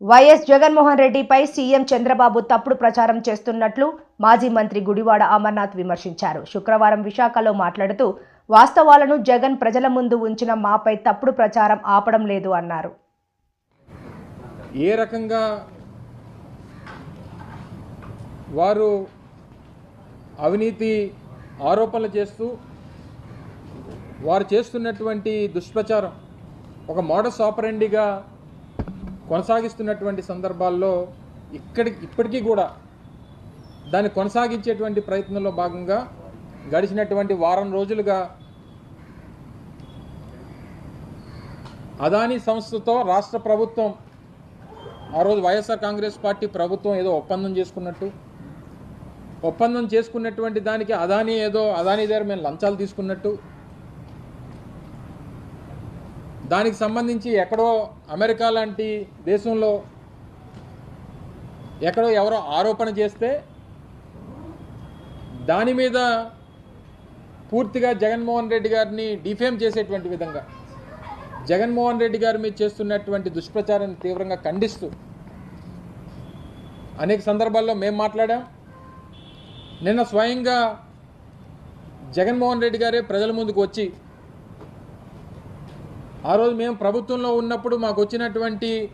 YS Jaganmohan రెడ్డిపై CM Chandrababu తప్పుడు ప్రచారం చేస్తున్నట్లు మాజీ మంత్రి గుడివాడ అమర్నాథ్ విమర్శించారు. శుక్రవారం విశాఖలో మాట్లాడుతూ వాస్తవాలను జగన్ ప్రజల ముందు ఉంచిన మాపై తప్పుడు ప్రచారం ఆపడం లేదు అన్నారు. ఏ రకంగా వారు అవినీతి ఆరోపణలు చేస్తూ వారు చేస్తున్నటువంటి దుష్ప్రచారం ఒక మోడస్ ఆపరెండిగా కొనసాగిస్తున్నటువంటి సందర్భాల్లో ఇక్కడి ఇప్పటికీ కూడా దాన్ని కొనసాగించేటువంటి ప్రయత్నంలో భాగంగా గడిచినటువంటి వారం రోజులుగా అదానీ సంస్థతో రాష్ట్ర ప్రభుత్వం ఆ రోజు వైఎస్ఆర్ కాంగ్రెస్ పార్టీ ప్రభుత్వం ఏదో ఒప్పందం చేసుకున్నట్టు. ఒప్పందం చేసుకున్నటువంటి దానికి అదానీ ఏదో అదానీ దగ్గర మేము లంచాలు తీసుకున్నట్టు. దానికి సంబంధించి ఎక్కడో అమెరికా లాంటి దేశంలో ఎక్కడో ఎవరో ఆరోపణ చేస్తే దాని మీద పూర్తిగా జగన్మోహన్ రెడ్డి గారిని డిఫేమ్ చేసేటువంటి విధంగా జగన్మోహన్ రెడ్డి గారి మీద చేస్తున్నటువంటి దుష్ప్రచారాన్ని తీవ్రంగా ఖండిస్తూ అనేక సందర్భాల్లో మేము మాట్లాడాం. నిన్న స్వయంగా జగన్మోహన్ రెడ్డి గారే ప్రజల ముందుకు వచ్చి ఆ రోజు మేము ప్రభుత్వంలో ఉన్నప్పుడు మాకు వచ్చినటువంటి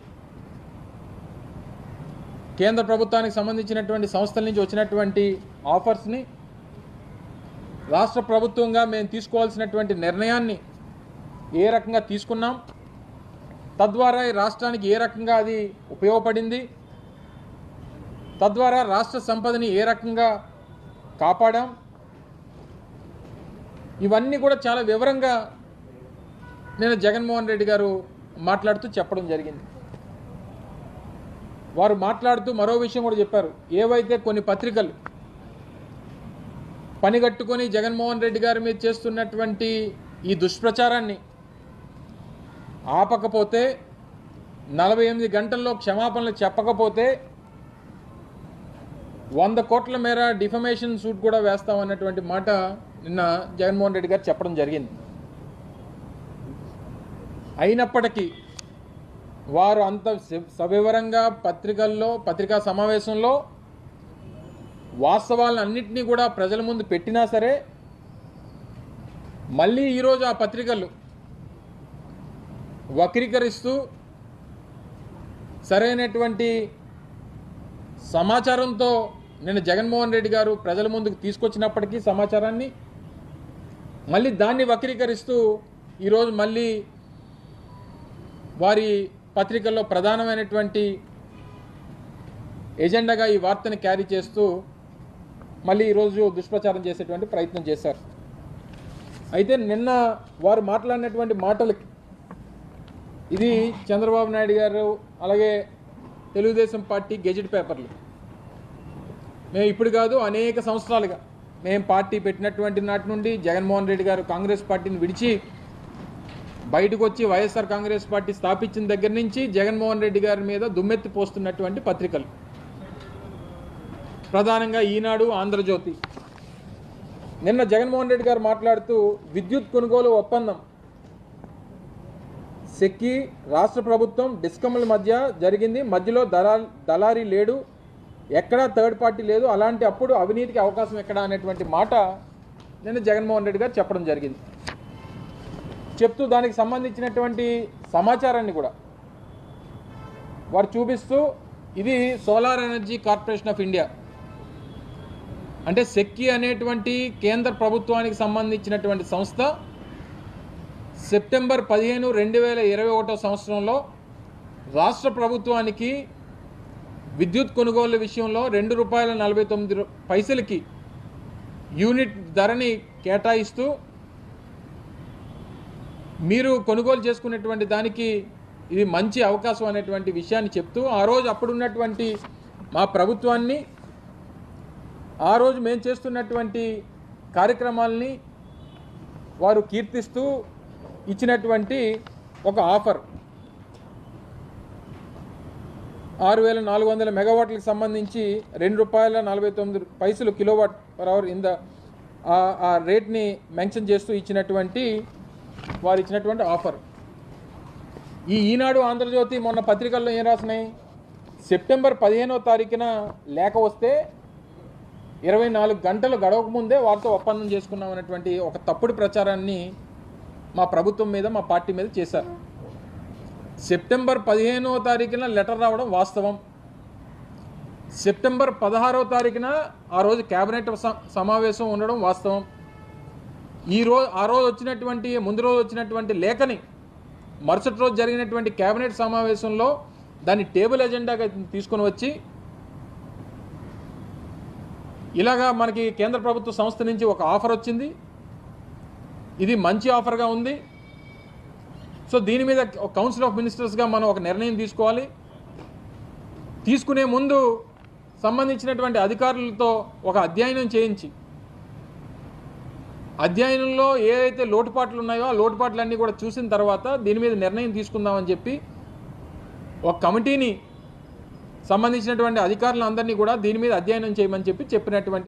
కేంద్ర ప్రభుత్వానికి సంబంధించినటువంటి సంస్థల నుంచి వచ్చినటువంటి ఆఫర్స్ని రాష్ట్ర ప్రభుత్వంగా మేము తీసుకోవాల్సినటువంటి నిర్ణయాన్ని ఏ రకంగా తీసుకున్నాం తద్వారా ఈ రాష్ట్రానికి ఏ రకంగా అది ఉపయోగపడింది తద్వారా రాష్ట్ర సంపదని ఏ రకంగా కాపాడాం. ఇవన్నీ కూడా చాలా వివరంగా నేను జగన్మోహన్ రెడ్డి గారు మాట్లాడుతూ చెప్పడం జరిగింది. వారు మాట్లాడుతూ మరో విషయం కూడా చెప్పారు. ఏవైతే కొన్ని పత్రికలు పనిగట్టుకొని జగన్మోహన్ రెడ్డి గారి మీద చేస్తున్నటువంటి ఈ దుష్ప్రచారాన్ని ఆపకపోతే నలభై ఎనిమిది గంటల్లో క్షమాపణలు చెప్పకపోతే వంద కోట్ల మేర డిఫమేషన్ సూట్ కూడా వేస్తామన్నటువంటి మాట నిన్న జగన్మోహన్ రెడ్డి గారు చెప్పడం జరిగింది. అయినప్పటికీ వారు అంత సవివరంగా పత్రికల్లో పత్రికా సమావేశంలో వాస్తవాలను అన్నింటినీ కూడా ప్రజల ముందు పెట్టినా సరే మళ్ళీ ఈరోజు ఆ పత్రికలు వక్రీకరిస్తూ సరైనటువంటి సమాచారంతో నేను జగన్మోహన్ రెడ్డి గారు ప్రజల ముందుకు తీసుకొచ్చినప్పటికీ సమాచారాన్ని మళ్ళీ దాన్ని వక్రీకరిస్తూ ఈరోజు మళ్ళీ వారి పత్రికల్లో ప్రధానమైనటువంటి ఎజెండాగా ఈ వార్తను క్యారీ చేస్తూ మళ్ళీ ఈరోజు దుష్ప్రచారం చేసేటువంటి ప్రయత్నం చేశారు. అయితే నిన్న వారు మాట్లాడినటువంటి మాటలకి ఇది చంద్రబాబు నాయుడు గారు అలాగే తెలుగుదేశం పార్టీ గెజెట్ పేపర్లు. మేము ఇప్పుడు కాదు అనేక సంవత్సరాలుగా మేము పార్టీ పెట్టినటువంటి నాటి నుండి జగన్మోహన్ రెడ్డి గారు కాంగ్రెస్ పార్టీని విడిచి బయటకు వచ్చి వైఎస్ఆర్ కాంగ్రెస్ పార్టీ స్థాపించిన దగ్గర నుంచి జగన్మోహన్ రెడ్డి గారి మీద దుమ్మెత్తి పోస్తున్నటువంటి పత్రికలు. ప్రధానంగా ఈనాడు ఆంధ్రజ్యోతి. నిన్న జగన్మోహన్ రెడ్డి గారు మాట్లాడుతూ విద్యుత్ కొనుగోలు ఒప్పందం. సెక్కి రాష్ట్ర ప్రభుత్వం డిస్కమ్ల మధ్య జరిగింది. మధ్యలో దళా దళారీ లేడు. ఎక్కడా థర్డ్ పార్టీ లేదు. అలాంటి అప్పుడు అవినీతికి అవకాశం ఎక్కడా అనేటువంటి మాట నిన్న జగన్మోహన్ రెడ్డి గారు చెప్పడం జరిగింది. చెప్తూ దానికి సంబంధించినటువంటి సమాచారాన్ని కూడా వారు చూపిస్తూ ఇది solar energy corporation of India. అంటే సెక్కి అనేటువంటి కేంద్ర ప్రభుత్వానికి సంబంధించినటువంటి సంస్థ సెప్టెంబర్ పదిహేను రెండు వేల ఇరవై ఒకటో సంవత్సరంలో రాష్ట్ర ప్రభుత్వానికి విద్యుత్ కొనుగోలు విషయంలో రెండు రూపాయల నలభై తొమ్మిది పైసలకి యూనిట్ ధరని కేటాయిస్తూ మీరు కొనుగోలు చేసుకునేటువంటి దానికి ఇది మంచి అవకాశం అనేటువంటి విషయాన్ని చెప్తూ ఆ రోజు అప్పుడున్నటువంటి మా ప్రభుత్వాన్ని ఆ రోజు మేము చేస్తున్నటువంటి కార్యక్రమాలని వారు కీర్తిస్తూ ఇచ్చినటువంటి ఒక ఆఫర్. ఆరు వేల నాలుగు వందల మెగావాట్లకు సంబంధించి రెండు రూపాయల నలభై తొమ్మిది పైసలు kilowatt per hour in the ఆ రేట్ని మెన్షన్ చేస్తూ ఇచ్చినటువంటి వారు ఇచ్చినటువంటి ఆఫర్. ఈ ఈనాడు ఆంధ్రజ్యోతి మొన్న పత్రికల్లో ఏం రాసినాయి? సెప్టెంబర్ పదిహేనో తారీఖున లేఖ వస్తే ఇరవై నాలుగు గంటలు గడవకముందే వారితో ఒప్పందం చేసుకున్నాం అనేటువంటి ఒక తప్పుడు ప్రచారాన్ని మా ప్రభుత్వం మీద మా పార్టీ మీద చేశారు. సెప్టెంబర్ పదిహేనో తారీఖున లెటర్ రావడం వాస్తవం. సెప్టెంబర్ పదహారో తారీఖున ఆ రోజు కేబినెట్ స- సమావేశం ఉండడం వాస్తవం. ఈ రోజు ఆ రోజు వచ్చినటువంటి ముందు రోజు వచ్చినటువంటి లేఖని మరుసటి రోజు జరిగినటువంటి కేబినెట్ సమావేశంలో దాన్ని టేబుల్ ఎజెండాగా తీసుకొని వచ్చి ఇలాగా మనకి కేంద్ర ప్రభుత్వ సంస్థ నుంచి ఒక ఆఫర్ వచ్చింది. ఇది మంచి ఆఫర్గా ఉంది. సో దీని మీద కౌన్సిల్ ఆఫ్ మినిస్టర్స్గా మనం ఒక నిర్ణయం తీసుకోవాలి. తీసుకునే ముందు సంబంధించినటువంటి అధికారులతో ఒక అధ్యయనం చేయించి అధ్యయనంలో ఏదైతే లోటుపాట్లు ఉన్నాయో ఆ లోటుపాట్లన్నీ కూడా చూసిన తర్వాత దీని మీద నిర్ణయం తీసుకుందామని చెప్పి ఒక కమిటీని సంబంధించినటువంటి అధికారులందరినీ కూడా దీని మీద అధ్యయనం చేయమని చెప్పి చెప్పినటువంటి